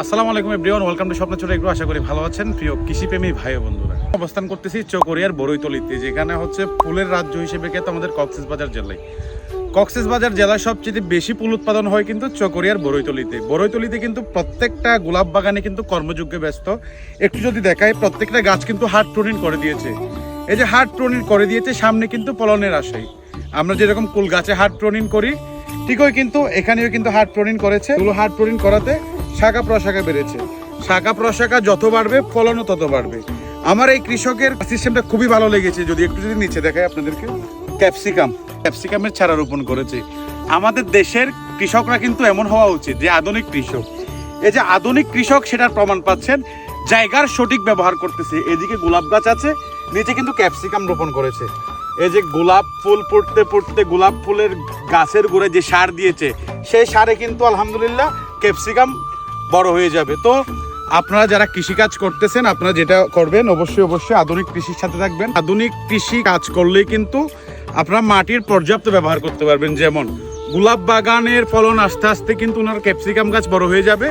আসসালামু আলাইকুম everyone welcome to স্বপ্ন ছোট একটু আশা করি ভালো আছেন। প্রিয় কৃষিপ্রেমী ভাই বন্ধুরা। অবস্থান করতেছি চকরিয়ার বড়ইতলিতে যেখানে হচ্ছে ফুলের রাজ্য হিসেবে খ্যাত আমাদের কক্সেস বাজার জেলায়। কক্সেস বাজার জেলায় সবচেয়ে বেশি ফুল উৎপাদন হয় কিন্তু চকরিয়ার বড়ইতলিতে বড়ইতলিতে কিন্তু প্রত্যেকটা গোলাপ বাগানে কিন্তু কর্মযোগ্যে ব্যস্ত। একটু যদি দেখায় প্রত্যেকটা গাছ কিন্তু হার্ট প্রোনিন করে দিয়েছে। এই যে হার্ট প্রোনিন করে দিয়েছে, সামনে কিন্তু ফলনের আশায়। আমরা যেরকম কুল গাছে হার্ট প্রোনিন করি, ঠিকই কিন্তু এখানেও কিন্তু হার্ট প্রোনিন করেছে। এগুলো হার্ট প্রোনিন করাতে শাখা প্রশাখা বেড়েছে। শাখা প্রশাখা যত বাড়বে, ফলনও তত বাড়বে। আমার এই কৃষকের সিস্টেমটা খুবই ভালো লেগেছে। যদি একটু যদি নিচে দেখায় আপনাদেরকে, ক্যাপসিকাম। ক্যাপসিকামের চারা রোপণ করেছে। আমাদের দেশের কৃষকরা কিন্তু এমন হওয়া উচিত যে আধুনিক কৃষক। এই যে আধুনিক কৃষক সেটার প্রমাণ পাচ্ছেন, জায়গার সঠিক ব্যবহার করতেছে। এদিকে গোলাপ গাছ আছে, নিচে কিন্তু ক্যাপসিকাম রোপণ করেছে। এই যে গোলাপ ফুল ফুটতে ফুটতে, গোলাপ ফুলের গাছের গোড়ায় যে সার দিয়েছে, সেই সারে কিন্তু আলহামদুলিল্লাহ ক্যাপসিকাম বড় হয়ে যাবে। তো আপনারা যারা কৃষি কাজ করতেছেন, আপনারা যেটা করবেন, অবশ্যই অবশ্যই আধুনিক কৃষির সাথে থাকবেন। আধুনিক কৃষি কাজ করলেই কিন্তু আপনারা মাটির পর্যাপ্ত ব্যবহার করতে পারবেন। যেমন গোলাপ বাগানের ফলন আস্তে আস্তে কিন্তু ওনার ক্যাপসিকাম গাছ বড় হয়ে যাবে।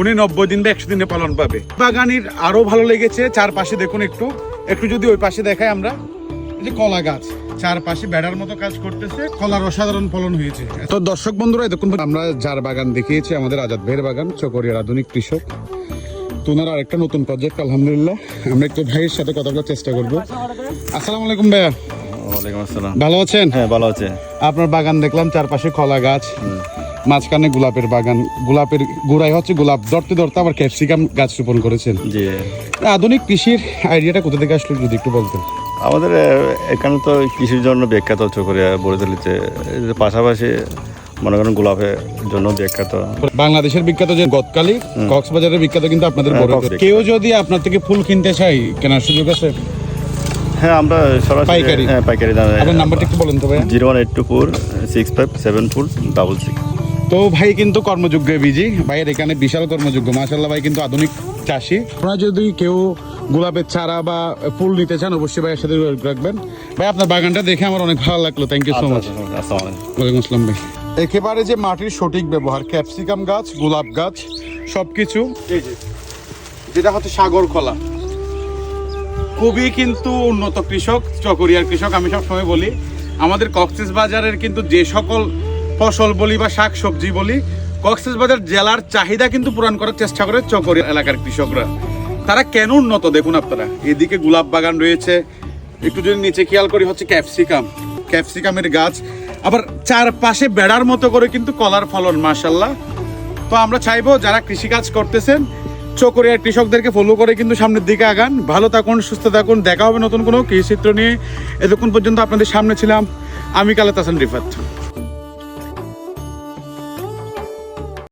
উনি নব্বই দিন বা একশো দিনে ফলন পাবে। বাগানির আরও ভালো লেগেছে। চারপাশে দেখুন একটু একটু যদি ওই পাশে দেখায় আমরা। যে কলা গাছ। চারপাশে বেড়ার মতো কাজ করতেছে কলার অসাধারণ ফলন হয়েছে। তো দর্শক বন্ধুরা দেখুন আমরা যার বাগান দেখিয়েছি আমাদের আজাদ ভাইয়ের বাগান চকরিয়ার আধুনিক কৃষক। তো ওনার আরেকটা নতুন প্রজেক্ট আলহামদুলিল্লাহ। আমরা একটু ভাইয়ের সাথে কথা বলার চেষ্টা করব। আসসালামু আলাইকুম ভাইয়া। ওয়ালাইকুম আসসালাম। ভালো আছেন? হ্যাঁ ভালো আছে। আপনার বাগান দেখলাম চারপাশে কলা গাছ মাঝখানে গোলাপের বাগান গোলাপের গোড়ায় হচ্ছে গোলাপ ধরতে ধরতে আবার ক্যাপসিকাম গাছ রোপণ করেছেন। জি। আধুনিক কৃষির আইডিয়াটা কোথা থেকে আসলো যদি একটু বলতেন? আমাদের এখানে তো কৃষির জন্য বিখ্যাত চকরিয়া বলে যে পাশাপাশি মনে করেন গোলাপের জন্য বিখ্যাত। বাংলাদেশের বিখ্যাত যে গতকালি কক্সবাজারের বিখ্যাত কিন্তু আপনাদের হ্যাঁ, কেউ যদি আপনার থেকে ফুল কিনতে চাই কেনার সুযোগ আছে? হ্যাঁ আমরা সরাসরি পাইকারি? হ্যাঁ পাইকারি আপনার নাম্বারটা একটু বলেন তো ভাইয়া। Zero one eight two four six five seven four double six. তো ভাই কিন্তু কর্মযোগ্য বিজি ভাইয়ের এখানে বিশাল কর্মযোগ্য। মাশাল্লাহ ভাই কিন্তু আধুনিক চাষি। আপনারা যদি কেউ গোলাপের চারা বা ফুল নিতে চান অবশ্যই ভাইয়ের সাথে যোগাযোগ রাখবেন। ভাই আপনার বাগানটা দেখে আমার অনেক ভালো লাগল। থ্যাংক ইউ সো মাচ আসসালামু আলাইকুম ওয়ালাইকুম আসসালাম ভাই। একেবারে যে মাটির সঠিক ব্যবহার ক্যাপসিকাম গাছ গোলাপ গাছ সবকিছু। এই যে যেটা হচ্ছে সাগর কলা। খুবই কিন্তু উন্নত কৃষক চকরিয়ার কৃষক আমি সবসময় বলি। আমাদের কক্সেস বাজারের কিন্তু যে সকল ফসল বলি বা শাক সবজি বলি কক্সেস বাজার জেলার চাহিদা কিন্তু পূরণ করার চেষ্টা করে চকরিয়া এলাকার কৃষকরা। তারা কেন উন্নত? দেখুন আপনারা। এদিকে গোলাপ বাগান রয়েছে। একটু যদি নিচে খেয়াল করি, হচ্ছে ক্যাপসিকাম। ক্যাপসিকামের গাছ। আবার চারপাশে বেড়ার মতো করে কিন্তু কলার ফলন মাশাল্লাহ তো আমরা চাইব যারা কৃষিকাজ করতেছেন, চকরিয়ার কৃষকদেরকে ফলো করে কিন্তু সামনের দিকে আগান। ভালো থাকুন, সুস্থ থাকুন। দেখা হবে নতুন কোনো কৃষিচিত্র নিয়ে। এতক্ষণ পর্যন্ত আপনাদের সামনে ছিলাম আমি কালে তাসান রিফাত।